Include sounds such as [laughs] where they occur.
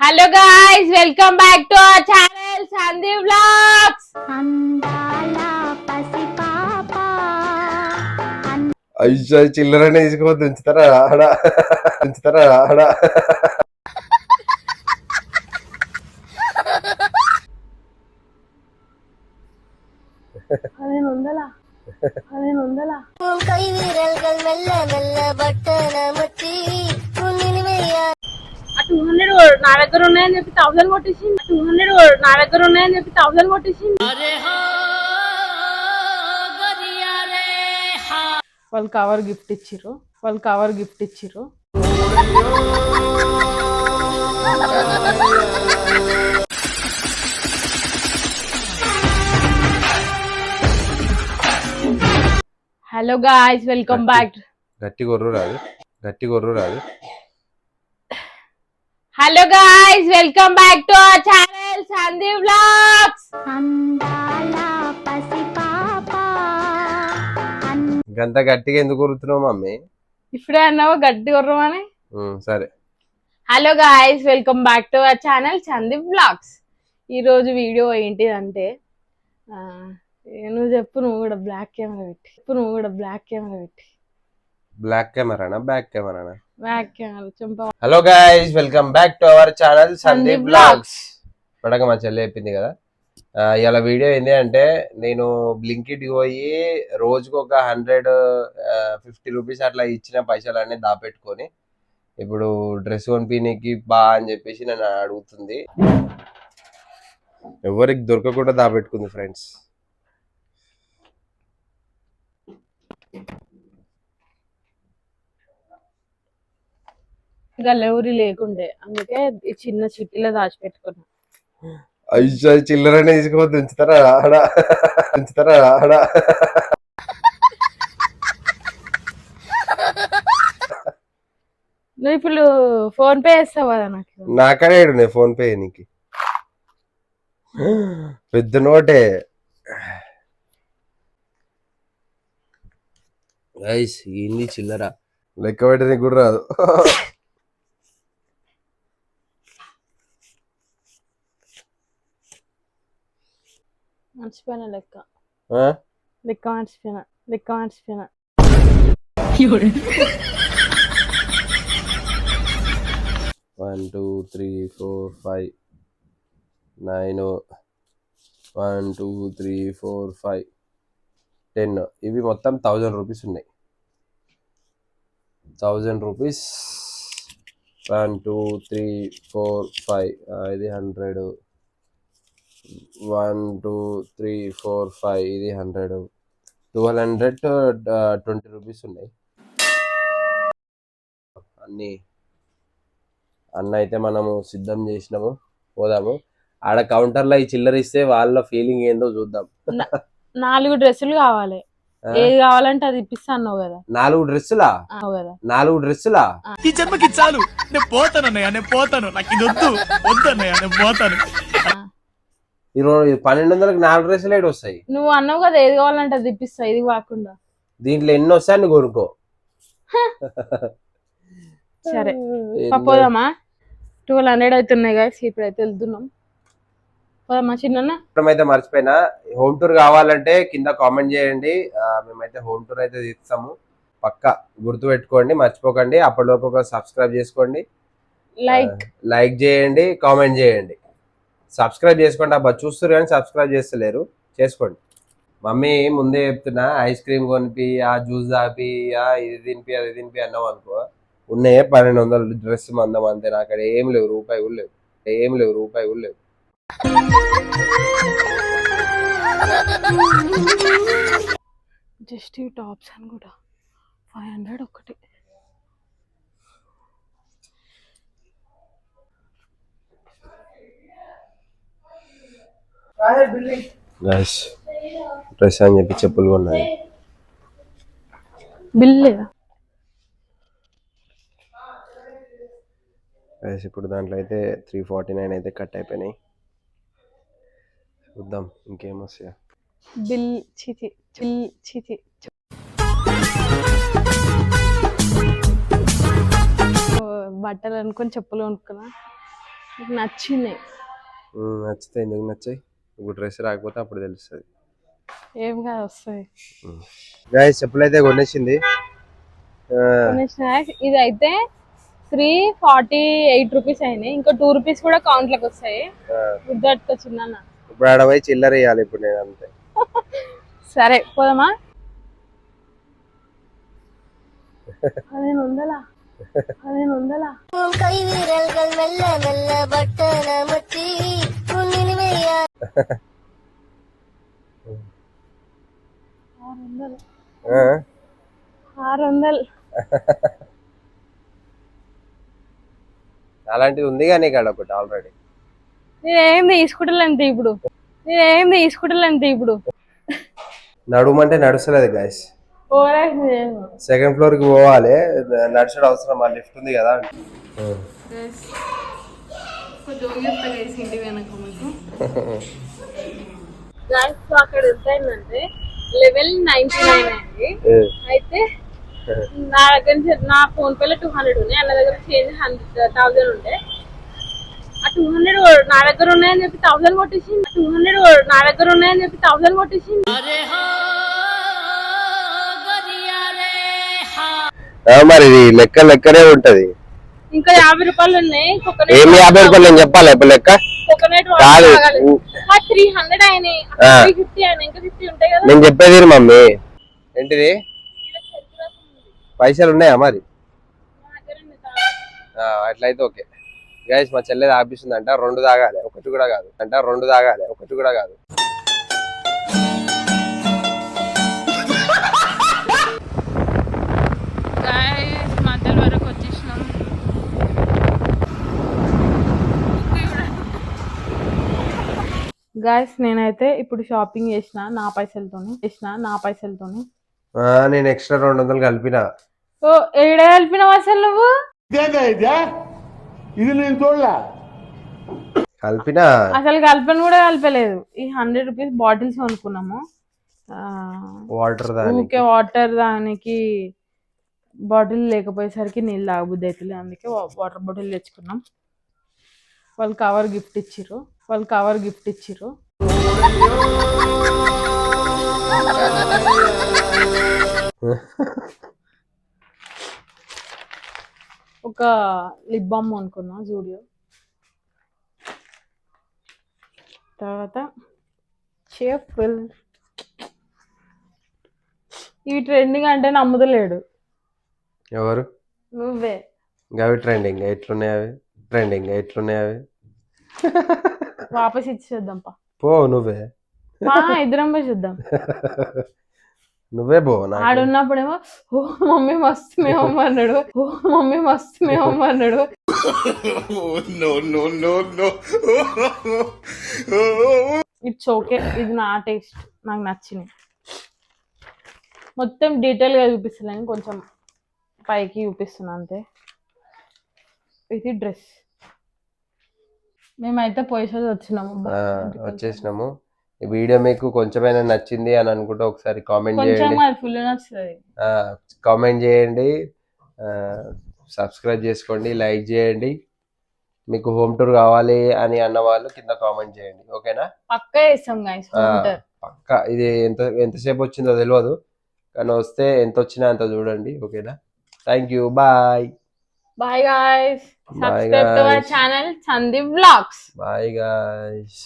Hello guys welcome back to our channel Sandeep vlogs అయ్యో చిల్లరనే తీసుకోవద్దు ఉంచుతారా ఆడ. ఉంచుతారా ఆడ. పదిహేను వందలా? కై వీరల్గల్ మెల్ల మెల్ల బట్టన ముచ్చి టూ హండ్రెడ్ నా దగ్గర ఉన్నాయని చెప్పి థౌసండ్ కొట్టేసింది. టూ హండ్రెడ్ నా దగ్గర ఉన్నాయని చెప్పి థౌసండ్ కొట్టేసింది. వాళ్ళు కవర్ గిఫ్ట్ ఇచ్చిర్రు. వాళ్ళు కవర్ గిఫ్ట్ ఇచ్చిర్రు. హలో గాయ్స్ వెల్కమ్ బ్యాక్ గట్టి గొర్రు రాదు. గట్టి గొర్రు రాదు. Hello guys welcome back to our channel Sandeep vlogs పసిపాప గంత గట్టిగా ఎందుకు కొరుతున్నావు మమ్మీ? ఇప్పుడే అన్నావు గడ్డి గుర్రమని ఉమ్, సరే. Hello guys welcome back to our channel Sandeep vlogs ఈరోజు వీడియో ఏంటిదంటే నువ్వు చెప్పు నువ్వు కూడా బ్లాక్ కెమెరా పెట్టి. చెప్పు నువ్వు కూడా బ్లాక్ కెమెరా పెట్టి. బ్లాక్ కెమెరానా బ్యాక్ కెమెరానా బ్లాక్ కెమెరా చెంప hello guys welcome back to our channel Sandeep vlogs పడక మా చెల్లి చెప్పింది కదా. ఇలా వీడియో ఏంటి అంటే నేను బ్లింకిట్ పోయి రోజుకు ఒక హండ్రెడ్ ఫిఫ్టీ రూపీస్ అట్లా ఇచ్చిన పైసలన్నీ దాపెట్టుకొని ఇప్పుడు డ్రెస్ కొనిపినికి బా అని చెప్పేసి నన్ను అడుగుతుంది. ఎవరికి దొరకకుండా దాపెట్టుకుంది ఫ్రెండ్స్ గల్లెవరి లేకుండే. అందుకే ఈ చిన్న చిట్టిలో దాచిపెట్టుకున్నా. అయ్యో చిల్లరనే తీసుకోవద్దు ఉంచుతారా ఆడ. ఉంచుతారా ఆడ. నువ్వు ఇప్పుడు ఫోన్ పే చేస్తావు కదా నాకు? నాకనే నేను ఫోన్ పే నీకు. పెద్ద నోటే. గైస్ ఏంది చిల్లర? లెక్క పెట్టడానికి కూడా రాదు. మర్చిపోయినా లెక్క? లెక్క మర్చిపోయినా లెక్క మర్చిపోయినా. One two three four five nine one two three four five ten. ఇవి మొత్తం థౌజండ్ రూపీస్ ఉన్నాయి. Thousand rupees. One two three four five ఇది hundred. One two three four five ఇది hundred. Twelve hundred twenty rupees ఉన్నాయి. అన్నీ. అన్న అయితే మనము సిద్ధం చేసినాము. పోదాము. ఆడ కౌంటర్లో ఈ చిల్లర ఇస్తే వాళ్ళ ఫీలింగ్ ఏందో చూద్దాం. నాలుగు డ్రెస్సులు కావాలి? ఏది కావాలంటే అది ఇప్పిస్తా అన్నావు కదా. నాలుగు డ్రెస్సులా? నాలుగు డ్రెస్సులా? ఈ జన్మకి చాలు. నేను పోతాను అన్నయ్య నేను పోతాను. నాకు ఇది వద్దు. వద్దు అన్నయ్య నేను పోతాను. ఈరోజు పన్నెండు వందలకు నాలుగు డ్రెస్సులు ఏడు వస్తాయి. నువ్వు అన్నావు కదా ఏది కావాలంటే అది ఇప్పిస్తా ఇది కాకుండా. దీంట్లో ఎన్ని వస్తాయి అన్ని కొనుక్కో. [laughs] సరే పోదామా? ట్వెల్వ్ హండ్రెడ్ అవుతున్నాయి guys ఇప్పుడైతే వెళ్తున్నాం. పోదామా చిన్న అయితే మర్చిపోయినా. హోమ్ టూర్ కావాలంటే కింద కామెంట్ చేయండి. మేమైతే హోమ్ టూర్ అయితే తీస్తాము. పక్క గుర్తు పెట్టుకోండి మర్చిపోకండి. అప్పటిలోపు ఒక సబ్స్క్రైబ్ చేసుకోండి. లైక్ లైక్ చేయండి కామెంట్ చేయండి. సబ్స్క్రైబ్ చేసుకోండి. అబ్బా చూస్తారు కానీ సబ్స్క్రైబ్ చేస్తలేరు. చేసుకోండి. మమ్మీ ముందే చెప్తున్నా ఐస్ క్రీమ్ కొనిపి ఆ జ్యూస్ తాపి ఆ ఇది తినిపి అది తినిపి అన్నాం అనుకో ఉన్నాయే పన్నెండు వందలు డ్రెస్ మందం అంతే. నాకు అక్కడ ఏం లేవు రూపాయి కూడా లేవు. ఏం లేవు రూపాయి కూడా లేవు. జస్ట్ ఈ టాప్స్ అని కూడా. ఫైవ్ హండ్రెడ్ ఒకటి డ్రెస్ అని చెప్పి చెప్పులు కొన్నాయి. బిల్ లేదా గైస్ ఇప్పుడు దాంట్లో అయితే త్రీ ఫార్టీ నైన్ అయితే కట్ అయిపోయినాయి. చూద్దాం ఇంకేం వస్తాయా? బిల్ చిచి చిల్ చిచి బట్టలు అనుకొని చెప్పులు కొనుక్కున్నా. నాకు నచ్చింది. ఉమ్, నచ్చితే ఎందుకు నచ్చాయి? ఇప్పుడు డ్రెస్ రాకపోతే అప్పుడు తెలుస్తుంది. ఏం కాదు వస్తాయి గాయ చెప్పులు అయితే కొనేసింది. ఇది అయితే త్రీ ఫార్టీ ఎయిట్ రూపీస్ అయినాయి. ఇంకా టూ రూపీస్ కూడా కౌంట్లకు వస్తాయి చిన్న ఇప్పుడు ఆడవై చిల్లర వేయాలి ఇప్పుడు నేను అంతే. [laughs] సరే పోదామా? [laughs] పదిహేను ఉందలా పదిహేను మెల్ల ఆరు వందలు. [laughs] అలాంటిది ఉంది కానీ ఇక్కడ ఒకటి ఆల్రెడీ నేనేం తీసుకుంటలేంత ఇప్పుడు. నేనేం తీసుకుంటలేంత ఇప్పుడు. నడుమంటే నడుస్తలేదు గాయస్ సెకండ్ ఫ్లోర్కి పోవాలి. నడిచడం అవసరం మా లిఫ్ట్ ఉంది కదా. అక్కడ ఎంత అయిందంటే లెవెల్ నైన్టీ నైన్ అయింది అయితే నా దగ్గర నుంచి నా ఫోన్ పేలో టూ హండ్రెడ్ ఉన్నాయి అన్న దగ్గర చేంజ్ హండ్రెడ్ థౌసండ్ ఉండే ఆ టూ హండ్రెడ్ నా దగ్గర ఉన్నాయని చెప్పి థౌసండ్ కొట్టేసింది. టూ హండ్రెడ్ నా దగ్గర ఉన్నాయని చెప్పి థౌసండ్ కొట్టేసింది. మరి లెక్క లెక్కనే ఉంటది. ఇంకా యాభై రూపాయలు ఉన్నాయి. ఏం కోకోనట్ యాభై రూపాయలు నేను చెప్పాలి ఇప్పుడు లెక్క? కోకోనట్ కాదు. త్రీ హండ్రెడ్ అయినాయి. ఆ. త్రీ ఫిఫ్టీ అయినాయి. ఇంకా ఫిఫ్టీ ఉంటాయి కదా. నేను చెప్పేది విను మమ్మీ. ఏంటిది? పైసలు ఉన్నాయా మరి? నా దగ్గర ఉంది తాగు. ఆ, అట్లయితే ఓకే. గైస్ మా చెల్లెది ఆపిస్తుంది అంట రెండు తాగాలి. ఒకటి కూడా కాదు. అంట రెండు తాగాలి. ఒకటి కూడా కాదు. గాయస్ నేనైతే ఇప్పుడు షాపింగ్ చేసిన నా పైసలతోని చేసిన నా పైసలతోని. ఆ, నేను ఎక్స్ట్రా రెండు వందలు కలిపిన. ఓ ఏడ కలిపినావు అసలు నువ్వు? ఇది? నేను చూడలే. కలిపిన. అసలు కలిపని కూడా కలిపలేదు. ఈ హండ్రెడ్ రూపీస్ బాటిల్స్ కొనుక్కున్నాము. ఆ, వాటర్ దానికి. ఊకే వాటర్ దానికి బాటిల్ లేకపోయేసరికి నీళ్ళు తాగబుద్ది అవుతుంది అందుకే వాటర్ బాటిల్ తెచ్చుకున్నాం. వాళ్ళు కవర్ గిఫ్ట్ ఇచ్చిర్రు. వాళ్ళు కవర్ గిఫ్ట్ ఇచ్చిర్రు. ఒక లిప్ బామ్ అనుకున్నా జూడియో తర్వాత చేఫుల్ ఇవి ట్రెండింగ్ అంటే నమ్ముతలేడు. ఎవరు? నువ్వే. అవి ట్రెండింగ్ ఎట్లున్నాయి అవి? ట్రెండింగ్ ఎట్లున్నాయి అవి? వాపస్ ఇచ్చేద్దాం పా పో నువ్వే. మా ఇద్దరం పోయి చూద్దాం. నువ్వే పో ఆడున్నప్పుడేమో ఓ మమ్మీ మస్తు మేము అన్నాడు. ఓ మమ్మీ మస్తు మేము అన్నాడు. No no no no it's okay ఇది నా టేస్ట్ నాకు నచ్చింది మొత్తం డీటెయిల్గా చూపిస్తున్నాను కొంచెం పైకి చూపిస్తున్నా అంతే. ఇది డ్రెస్. మేమైతే పోయేసేది వచ్చినాము వచ్చేసినాము. ఈ వీడియో మీకు కొంచెమైనా నచ్చింది అని అనుకుంటే ఒకసారి కామెంట్ చేయండి. ఫుల్ నచ్చుతుంది. కామెంట్ చేయండి. సబ్స్క్రైబ్ చేసుకోండి లైక్ చేయండి. మీకు హోమ్ టూర్ కావాలి అని అన్న వాళ్ళు కింద కామెంట్ చేయండి. ఓకేనా? పక్కా పక్క. ఇది ఎంత ఎంతసేపు వచ్చిందో తెలియదు కానీ వస్తే ఎంత వచ్చినా అంత చూడండి. ఓకేనా? Thank you bye bye guys Bye, subscribe to our guys. Channel Sandeep vlogs bye guys